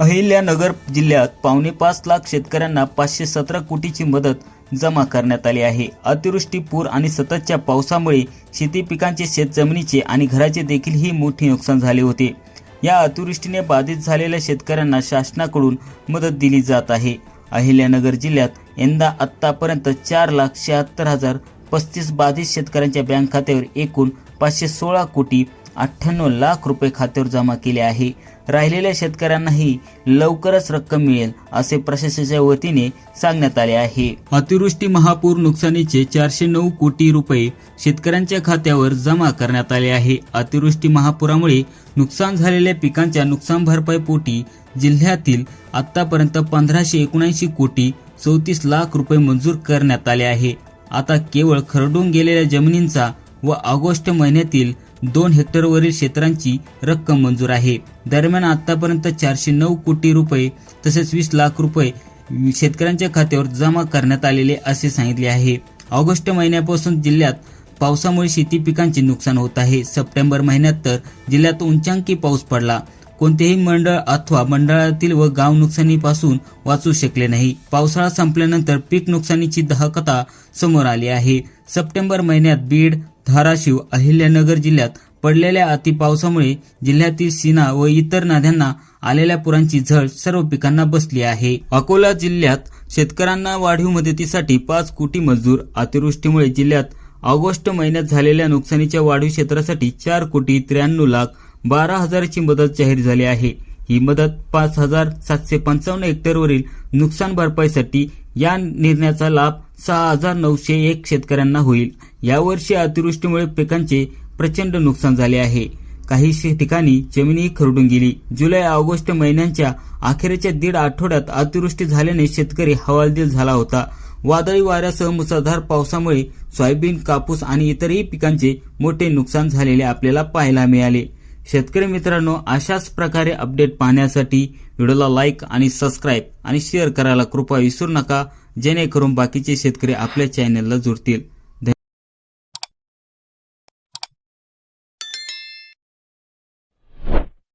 अहिल्यानगर जिल्ह्यात पावणे पाच लाख शेतकऱ्यांना पाचशे सतरा कोटीची मदत जमा करण्यात आली आहे. अतिवृष्टी पूर आणि सततच्या पावसामुळे शेती पिकांचे शेतजमिनीचे आणि घराचे देखील ही मोठे नुकसान झाले होते. या अतिवृष्टीने बाधित झालेल्या शेतकऱ्यांना शासनाकडून मदत दिली जात आहे. अहिल्यानगर जिल्ह्यात यंदा आत्तापर्यंत चार लाख शहात्तर हजार पस्तीस बाधित शेतकऱ्यांच्या बँक खात्यावर एकूण पाचशे सोळा कोटी अठ्ठ्याण्णव लाख रुपये खात्यावर जमा केले आहे. राहिलेल्या शेतकऱ्यांनाही लवकरच रक्कम मिळेल असे प्रशासनाच्या वतीने सांगण्यात आले आहे. अतिवृष्टी महापूर नुकसानीचे चारशे नऊ कोटी रुपये शेतकऱ्यांच्या खात्यावर जमा करण्यात आले आहे. अतिवृष्टी महापुरामुळे नुकसान झालेल्या पिकांच्या नुकसान भरपाई पोटी जिल्ह्यातील आतापर्यंत पंधराशे एकोणऐंशी कोटी चौतीस लाख रुपये मंजूर करण्यात आले आहे. आता केवळ खरडून गेलेल्या जमिनींचा व ऑगस्ट महिन्यातील दोन हेक्टरवरील क्षेत्रांची रक्कम मंजूर आहे. दरम्यान आतापर्यंत चारशे नऊ कोटी रुपये तसेच वीस लाख रुपये शेतकऱ्यांच्या खात्यावर जमा करण्यात आलेले असे सांगितले आहे. ऑगस्ट महिन्यापासून जिल्ह्यात पावसामुळे शेती पिकांचे नुकसान होत आहे. सप्टेंबर महिन्यात तर जिल्ह्यात उंचांकी पाऊस पडला. कोणतेही मंडळ अथवा मंडळातील व गाव नुकसानीपासून वाचू शकले नाही. पावसाळा संपल्यानंतर पीक नुकसानीची दहकता समोर आली आहे. सप्टेंबर महिन्यात बीड धाराशिव अहिल्यानगर जिल्ह्यात पडलेल्या अतिपावसामुळे जिल्ह्यातील सीना व इतर नद्यांना आलेल्या पुरांची झळ सर्व पिकांना बसली आहे. अकोला जिल्ह्यात शेतकऱ्यांना वाढीव मदतीसाठी पाच कोटी मजूर अतिवृष्टीमुळे जिल्ह्यात ऑगस्ट महिन्यात झालेल्या नुकसानीच्या वाढीव क्षेत्रासाठी चार कोटी त्र्याण्णव लाख बारा हजाराची मदत जाहीर झाली आहे. ही मदत पाच हजार सातशे पंचावन्न हेक्टरवरील नुकसान भरपाईसाठी या निर्णयाचा लाभ सहा हजार नऊशे एक शेतकऱ्यांना होईल. यावर्षी अतिवृष्टीमुळे पिकांचे प्रचंड नुकसान झाले आहे. काही ठिकाणी जमिनी खरडून गेली. जुलै ऑगस्ट महिन्यांच्या अखेरच्या दीड आठवड्यात अतिवृष्टी झाल्याने शेतकरी हवालदिल झाला होता. वादळी वाऱ्यासह मुसळधार पावसामुळे सोयाबीन कापूस आणि इतरही पिकांचे मोठे नुकसान झालेले आपल्याला पाहायला मिळाले. शेतकरी मित्रांनो अशाच प्रकारे अपडेट पाहण्यासाठी व्हिडिओला लाईक आणि सबस्क्राईब आणि शेअर करायला कृपया विसरू नका जेणेकरून बाकीचे शेतकरी आपल्या चॅनलला जुळतील.